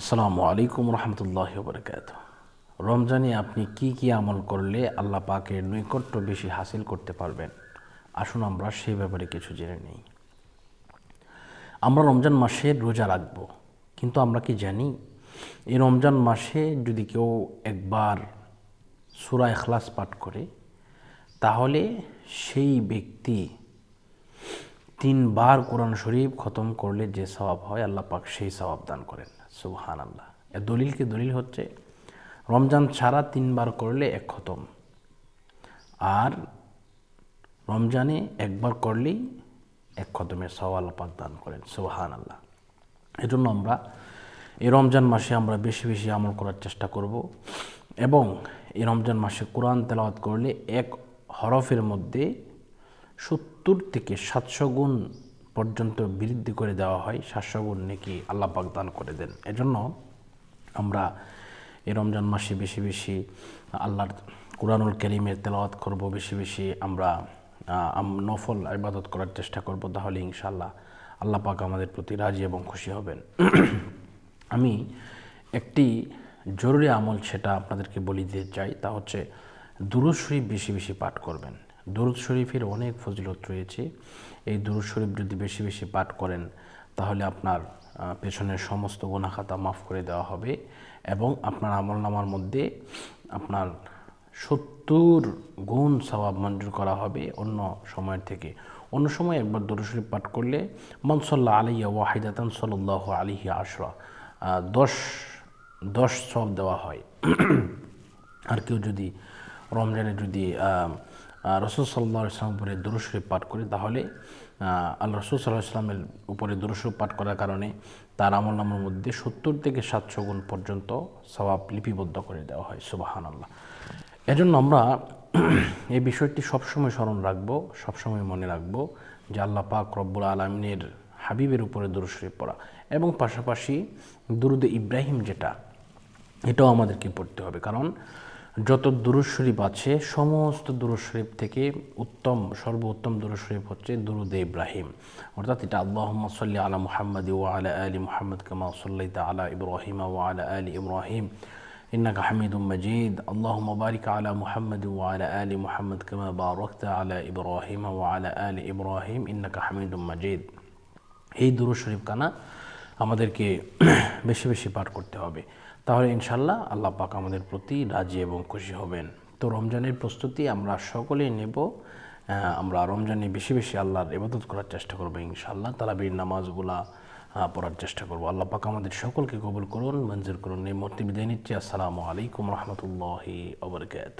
আসসালামু আলাইকুম রহমতুল্লাহ বরকাত রমজানে আপনি কি কি আমল করলে আল্লাহ পাকের নৈকট্য বেশি হাসিল করতে পারবেন? আসুন আমরা সেই ব্যাপারে কিছু জেনে নেই। আমরা রমজান মাসে রোজা রাখব, কিন্তু আমরা কি জানি? এই রমজান মাসে যদি কেউ একবার সুরা এখলাস পাঠ করে, তাহলে সেই ব্যক্তি তিনবার কোরআন শরীফ খতম করলে যে স্বভাব হয়, আল্লাহ পাক সেই স্বভাব দান করেন। সুবহান আল্লাহ এর দলিলকে দলিল হচ্ছে, রমজান ছাড়া তিনবার করলে এক খতম। আর রমজানে একবার করলেই এক খতমের সওয়াব আল্লাহ পাক দান করেন। সুবহান আল্লাহ এজন্য আমরা এই রমজান মাসে আমরা বেশি বেশি আমল করার চেষ্টা করব এবং এই রমজান মাসে কোরআন তেলাওয়াত করলে এক হরফের মধ্যে সত্তর থেকে সাতশো গুণ পর্যন্ত বৃদ্ধি করে দেওয়া হয়, সাতশো গুণ নাকি আল্লাহ পাক দান করে দেন। এজন্য আমরা এই রমজান মাসে বেশি বেশি আল্লাহর কোরআনুল করিমের তেলাওয়াত করব, বেশি বেশি আমরা নফল ইবাদত করার চেষ্টা করব, তাহলে ইনশাল্লাহ আল্লাহ পাক আমাদের প্রতি রাজি এবং খুশি হবেন। আমি একটি জরুরি আমল সেটা আপনাদেরকে বলি দিতে চাই, তা হচ্ছে দুরুদ বেশি বেশি পাঠ করবেন। দুরুদ শরীফের অনেক ফজিলত রয়েছে। এই দুরুদ শরীফ যদি বেশি বেশি পাঠ করেন, তাহলে আপনার পেছনের সমস্ত গুণাখাতা মাফ করে দেওয়া হবে এবং আপনার আমল নামার মধ্যে আপনার সত্তর গুণ সবাব মঞ্জুর করা হবে অন্য সময়ের থেকে। অন্য সময় একবার দরুদ শরীফ পাঠ করলে মনসল্লা আলিয়া ওয়াহিদাতান সাল্লাহ আলিহি আশরা দশ দশ সব দেওয়া হয়। আর কেউ যদি রমজানে যদি রসুল সাল্লাহ ইসলাম উপরে দুরুশরীফ পাঠ করে, তাহলে আল্লাহ রসুল সাল্লাহ ইসলামের উপরে দুরুশরীফ পাঠ করার কারণে তার আমল নামের মধ্যে সত্তর থেকে সাতশো গুণ পর্যন্ত সবাব লিপিবদ্ধ করে দেওয়া হয় সুবাহান আল্লাহ এজন্য আমরা এই বিষয়টি সবসময় স্মরণ রাখব, সবসময় মনে রাখব যে আল্লাহ পাক রব্বুল আলমিনের হাবিবের উপরে দুরুশরীফ পড়া এবং পাশাপাশি দুরুদে ইব্রাহিম যেটা, এটাও আমাদেরকে পড়তে হবে। কারণ যত দুরুদ শরীফ আছে সমস্ত দুরুদ শরীফ থেকে উত্তম সর্বোত্তম দুরুদ শরীফ হচ্ছে দুরুদে ইব্রাহিম অর্থাৎ এটা আল্লাহ সাল্লি আলা মুহাম্মদ ও আলা আলী মুহাম্মদ কামা সাল্লাইতা আলা ইব্রাহিম ও আলা আলী ইব্রাহিম إنك حميد مجيد اللهم بارك على محمد وعلى آل محمد كما باركت على إبراهيم وعلى آل إبراهيم إنك حميد مجيد এই দুরুদ শরীফ কানা আমাদেরকে বেশি বেশি পাঠ করতে হবে তাহলে ইনশাল্লাহ আল্লাহ পাক আমাদের প্রতি রাজি এবং খুশি হবেন। তো রমজানের প্রস্তুতি আমরা সকলেই নেব আমরা রমজানে বেশি বেশি আল্লাহর ইবাদত করার চেষ্টা করব ইনশাল্লাহ তারাবির নামাজগুলা পড়ার চেষ্টা করব। আল্লাহ পাক আমাদের সকলকে কবুল করুন, মঞ্জুর করুন। এই মূর্তি বিদায় নিচ্ছি। আসসালামু আলাইকুম রহমতুল্লাহি ওবরকাত